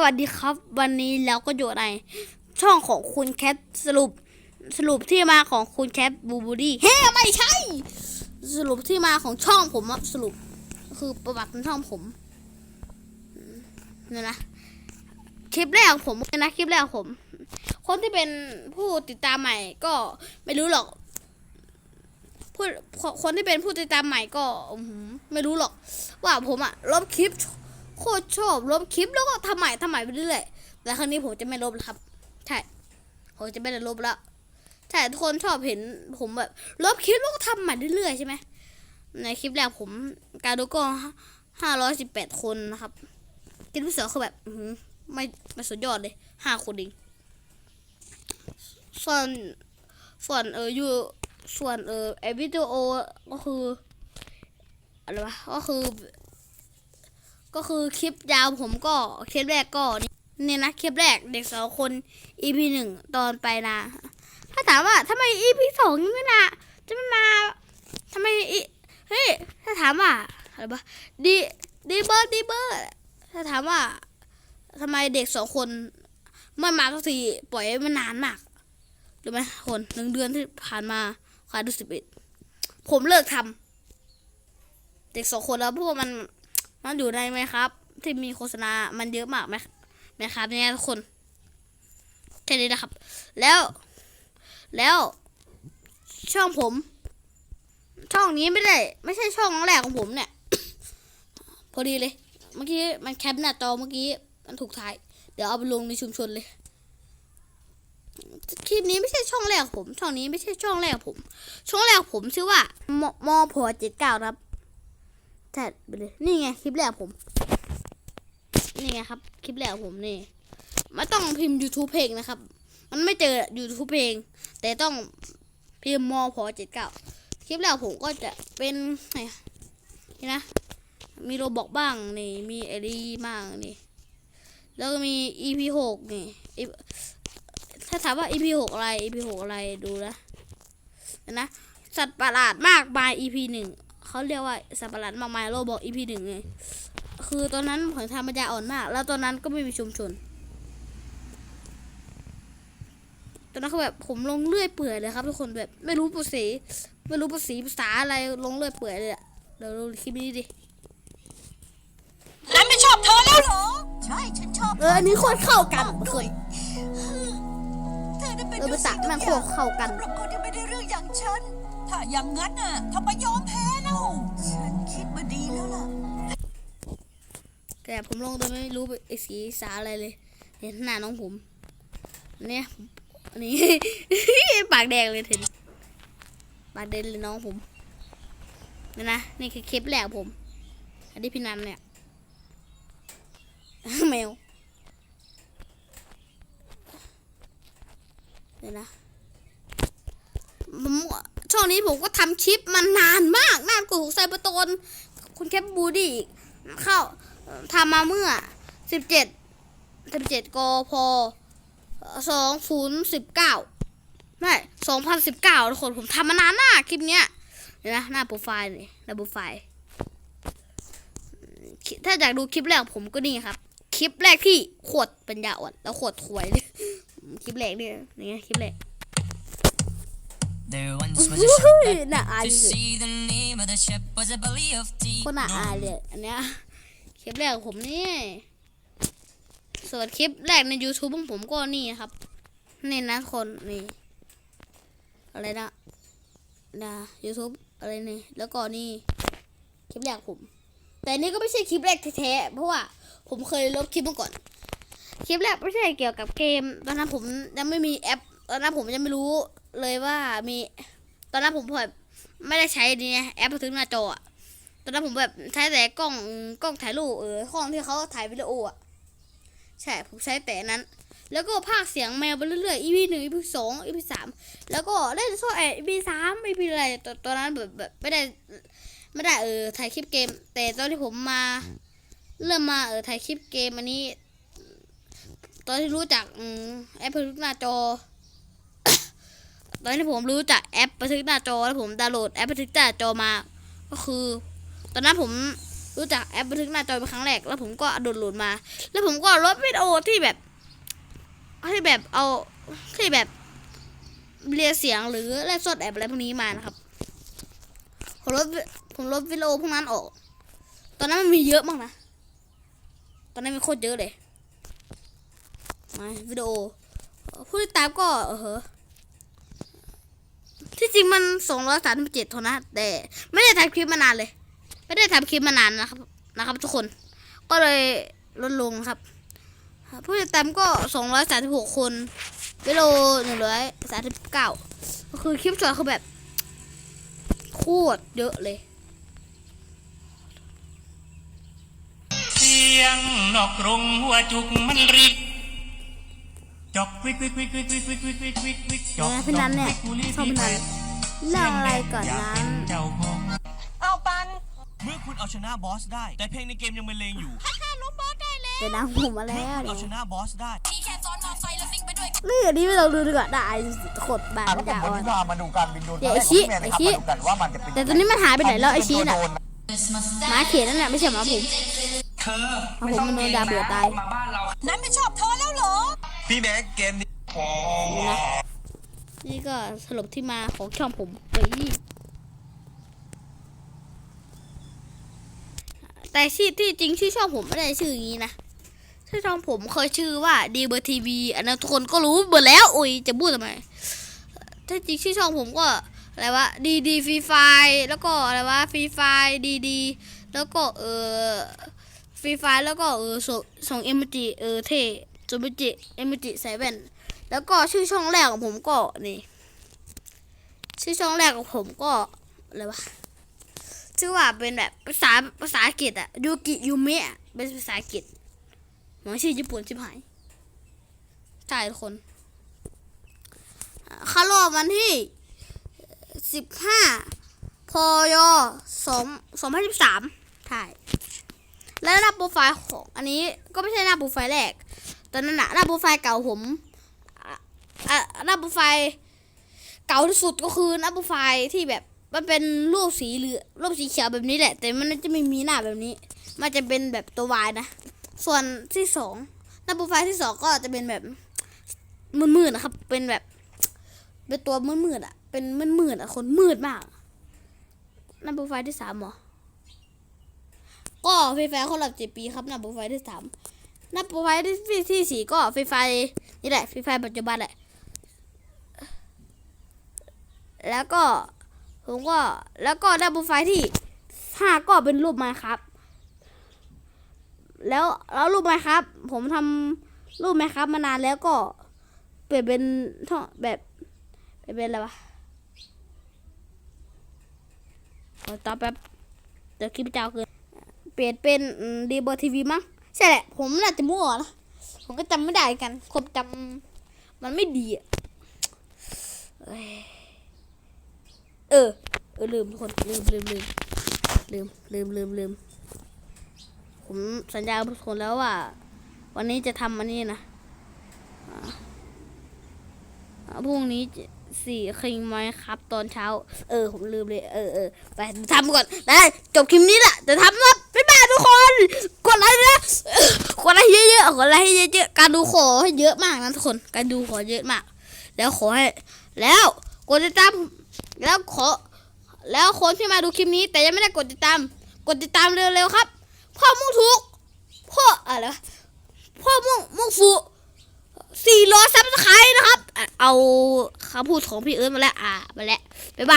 วัสดีครับวันนี้เราก็อยู่ในช่องของคุณแคทสรุปสรุปที่มาของคุณแคทบูบูดี้เฮ้ไม่ใช่ สรุปที่มาของช่องผมสรุป คือประวัติของช่องผมเนี่นะคลิปแรกผมเนี่ยนะคลิปแรกผม คนที่เป็นผู้ติดตามใหม่ก็ไม่รู้หรอกผู้คนที่เป็นผู้ติดตามใหม่ก็ไม่รู้หรอก ว่าผมอะลบคลิป โคตรชอบลบคลิปแล้วก็ทำใหม่ทำใหม่ไปเรื่อยๆแต่ครั้งนี้ผมจะไม่ลบแล้วครับ ใช่ ผมจะไม่ได้ลบแล้ว ใช่ทุกคนชอบเห็นผมแบบลบคลิปแล้วก็ทำใหม่เรื่อยๆใช่ไหม ในคลิปแรกผมการดูก็ห้าร้อยสิบแปดคนนะครับคลิปที่สองคือแบบไม่ไม่สุดยอดเลยห้าคนเองส่วนส่วนเอออยู่ส่วนเออไอวิดีโอก็คืออะไรวะก็คือ ก็คือคลิปยาวผมก็คลิปแรกก็นี่เนี่ยนะคลิปแรกเด็กสองคน EP หนึ่งตอนไปนาถ้าถามว่าทำไม EP สองยังไม่มาจะไม่มาทำไมอีเฮ้ยถ้าถามว่าอะไรปะดีดีเบอร์ดีเบอร์ถ้าถามว่าทำไมเด็กสองคนไม่มาสักทีปล่อยมานานมากรู้ไหมคนหนึ่งเดือนที่ผ่านมาขายดูสิบเอ็ดผมเลิกทำเด็กสองคนแล้วเพราะว่ามัน มันอยู่ในไหมครับ ที่มีโฆษณา มันเยอะมากไหมไหมครับเนี่ยทุกคนแค่นี้นะครับ แล้ว แล้ว ช่องผม ช่องนี้ไม่ได้ ไม่ใช่ช่องแรกของผมเนี่ย พอดีเลย เมื่อกี้มันแคปหน้าจอเมื่อกี้ มันถูกถ่าย เดี๋ยวเอาไปลงในชุมชนเลยคลิปนี้ไม่ใช่ช่องแรกผม ช่องนี้ไม่ใช่ช่องแรกผม ช่องแรกผมชื่อว่ามมพอเจ็ดเก้าครับ แท็ดไปเลย นี่ไงคลิปแรกผม นี่ไงครับ คลิปแรกผมนี่ไม่ต้องพิมพ์ YouTube เพลงนะครับ มันไม่เจอ YouTube เพลง แต่ต้องพิมพ์มอพอเจ็ดเก้าคลิปแรกผมก็จะเป็นไงนี่นะ มีโรบอกบ้างนี่ มีเอดีบ้างนี่ แล้วก็มี EP หกนี่ ถ้าถามว่า EP หกอะไร EP หกอะไรดูนะเห็นนะ สัตว์ประหลาดมากมาย EP หนึ่ง เขาเรียกว่าสัตว์ประหลาดมากมายโรบอก EP หนึ่งไงคือตอนนั้นผมทำปัญญาอ่อนมาก แล้วตอนนั้นก็ไม่มีชุมชน ตอนนั้นคือแบบผมลงเลื่อยเปื่อยเลยครับทุกคนแบบไม่รู้ภาษาไม่รู้ภาษาภาษาอะไรลงเลื่อยเปื่อยเลยอะเดี๋ยวดูคลิปนี้ดิแล้วไม่ชอบเธอแล้วเหรอ ใช่ฉันชอบเอออันนี้โคตรเข้ากันมทุกคด้วยนเธอได้เป็นเออภาษาแม่งโคตรเข้ากันสำหรับคนที่ไม่ได้เรื่องอย่างฉัน ถ้าอย่างนั้นน่ะทำไมยอมแพ้ เล่าฉันคิดมาดีแล้วล่ะ แต่ผมลงโดยไม่รู้ไอ้สีสาอะไรเลย เห็นหน้าน้องผม เนี่ยอันนี้ ปากแดงเลยเห็นปากแดงเลยน้องผมนี่นะนี่คือคลิปแรกผม อันนี้พี่นันเนี่ยแมวเดี๋ยวนะผมช่ องนี้ผมก็ทำคลิปมานานมากนานกว่าของไซเบอร์ตนคุณแคปบูดี้อีกเข้าทำมาเมื่อสิบเจ็ดสิบเจ็ดกพสองศูนย์สิบเก้าไม่สองพันสิบเก้าทุกคนผมทำมานานมากคลิปเนี้ยเดี๋ยวนะหน้าโปรไฟล์นี่หน้าโปรไฟล์ถ้าอยากดูคลิปแรกผมก็นี่ครับ คลิปแรกที่ขวดปัญญาอ่อนแล้วขวดถวยเลยคลิปแรกเนี่ยนี่ไงคลิปแรก There once was a เฮ้ย ship น่า that อาย to สุด see the name of the ship was a belly of tea. คนน่าอายเลยอันเนี้ยคลิปแรกของผมนี่ ส่วนคลิปแรกใน YouTube ของผมก็นี่ครับ นี่นะคน นี่ อะไรนะนะ YouTube อะไรนี่ แล้วก็นี่ คลิปแรกผม แต่นี่ก็ไม่ใช่คลิปแรกแท้ๆเพราะว่าผมเคยลบคลิปมาก่อน คลิปแรกไม่ใช่เกี่ยวกับเกม ตอนนั้นผมยังไม่มีแอป ตอนนั้นผมยังไม่รู้ เลยว่ามีตอนนั้นผมแบบไม่ได้ใช้นี่แอปบันทึกหน้าจออะตอนนั้นผมแบบใช้แต่กล้องกล้องถ่ายรูปเออกล้องที่เขาถ่ายวิดีโออะใช่ผมใช้แต่นั้น แล้วก็พากเสียงแมวไปเรื่อยๆ EP หนึ่ง EP สอง EP สามแล้วก็เล่นโซ่ไอ EP สาม EP อะไรตอนตอนนั้นแบบแบบไม่ได้ไม่ได้เออถ่ายคลิปเกม แต่ตอนที่ผมมา เริ่มมาเออถ่ายคลิปเกมอันนี้ ตอนที่รู้จักอแอปบันหน้าจอ ตอนที่ผมรู้จักแอปบันทึกหน้าจอแล้วผมดาวน์โหลดแอปบันทึกหน้าจอมา ก็คือ ตอนนั้นผมรู้จักแอปบันทึกหน้าจอเป็นครั้งแรก แล้วผมก็โดดโหลดมา แล้วผมก็ลดวิดีโอที่แบบที่แบบเอาที่แบบเรียเสียงหรือแลกสดแอปอะไรพวกนี้มานะครับ ผมลดผมลดวิดีโอพวกนั้นออก ตอนนั้นมันมีเยอะมากนะ ตอนนั้นมีโคตรเยอะเลยมาวิดีโอผู้ติดตามก็เออ ที่จริงมันสองร้อยสามสิบเจ็ดทนะ แต่ไม่ได้ทำคลิปมานานเลย ไม่ได้ทำคลิปมานานนะครับ นะครับ ทุกคน ก็เลยลดลงครับ ผู้ติดตามก็สองร้อยสามสิบหกคนวิโอหนึ่งร้อยสามสิบเก้าก็คือคลิปสดคือแบบโคตรเยอะเลย เสียงนอกกรงหัวจุกมันริก จอกวิกวิกวิกวิกวิกวิกวิกวิกวิกวิกจอกแม่พี่นันเนี่ยชอบพี่นันเรื่องอะไรก่อนนั้นเจ้าของเอาปัน เมื่อคุณเอาชนะบอสได้ แต่เพลงในเกมยังบรรเลงอยู่แต่นางผมมาแล้วเอาเนี่ยชนะบอสได้ที่แค่ซ้อนมอไซค์แล้วซิ่งไปด้วยเรื่องนี้ไม่ต้องดูดีกว่าได้ขดบาดอะไม่แล้วได้วันอ่อนนี้เรามาดูการบินโดรนเดี๋ยวครั้งแรกไอ้ของชี้พี่แมนนะครับไอ้ชี้มาดูกันว่ามันจะเป็นแต่ตอนนี้มันหายไปไหนแล้วไอ้ชี้น่ะโดรหมาเขียนนั่นแหละไม่ใช่หมาผมเธอหมาผมมันโดนดาเบื่อตายมาบ้านเรา พี่แม็กเกมนี้นี่นะนี่ก็สรุปที่มาของช่องผมไปแต่ชื่อที่จริงชื่อช่องผมไม่ได้ชื่ออย่างนี้นะชื่อช่องผมเคยชื่อว่าดีเบอร์ทีวีอันนั้นทุกคนก็รู้หมดแล้วโอ้ยจะพูดทำไมถ้าจริงชื่อช่องผมก็อะไรวะดีดีฟรีไฟแล้วก็อะไรวะฟรีไฟดีดีแล้วก็เออฟรีไฟแล้วก็เออส่งส่งเอมจิเออเท จูบิจิเอมจิเซเว่นแล้วก็ชื่อช่องแรกของผมก็นี่ ชื่อช่องแรกของผมก็อะไรวะชื่อว่าเป็นแบบภาษาภาษาอังกฤษอะยูกิยูเมะเป็นภาษาอังกฤษหมอนชื่อญี่ปุ่นชิบหายใช่ทุกคนอ่าเข้ารอบวันที่สิบห้าพยสองสองพันสิบสามใช่และหน้าโปรไฟล์ของอันนี้ก็ไม่ใช่หน้าโปรไฟล์แรก ตอนนั้นอะหน้าโปรไฟล์เก่าผมอะหน้าโปรไฟล์เก่าที่สุดก็คือหน้าโปรไฟล์ที่แบบมันเป็นรูปสีเหลือรูปสีเขียวแบบนี้แหละ แต่มันจะไม่มีหน้าแบบนี้ มันจะเป็นแบบตัววายนะ ส่วนที่สองหน้าโปรไฟล์ที่สองก็จะเป็นแบบมืดๆนะครับ เป็นแบบ เป็นตัวมืดๆอะ เป็นมืดๆอะ คนมืดมากหน้าโปรไฟล์ที่สามหรอก็ฟรีไฟคนหลับเจ็ดปีครับหน้าโปรไฟล์ที่สาม น้าโปรไฟล์ที่ที่สี่ก็ฟรีไฟนี่แหละฟรีไฟปัจจุบันแหละ แล้วก็ผมก็แล้วก็ได้โปรไฟล์ที่ห้าก็เป็นรูปไม้ครับ แล้วแล้วรูปไม้ครับ ผมทำรูปไม้ครับมานานแล้วก็เปลี่ยนเป็นท่อแบบเปลี่ยนเป็นอะไรวะขอตอบแป๊บเดี๋ยวคลิปจะเจ้าเกินเปลี่ยนเป็นดีบอทีวีมั้ง ใช่แหละ ผมน่าจะมั่วนะ ผมก็จำไม่ได้กันความจำมันไม่ดีอะเออ เออลืมทุกคนลืมลืมลืมลืมลืมลืมลืมผมสัญญาทุกคนแล้วว่า วันนี้จะทำอันนี้นะพรุ่งนี้สี่คิงไหมครับ ตอนเช้า เออ ผมลืมเลย เออเออไปทำก่อนได้จบคลิปนี้แหละจะทำนะบ๊ายบายทุกคน ดไลค์นะกดไลค์เยอะๆกดไลค์ให้เยอะๆการดูขอให้เยอะมากนะทุกคนการดูขอเยอะมาก แล้วขอให้ แล้วกดติดตามแล้วขอ แล้วคนที่มาดูคลิปนี้ แต่ยังไม่ได้กดติดตาม กดติดตามเร็วๆครับ พ่อมุ่งถูกพ่ออะไรพ่อมุ่งมุ่งฟูสี่ร้อยซับสไครต์นะครับ เอาคำพูดของพี่เอิร์ธมาแล้ว อ่ามาแล้วบ๊ายบาย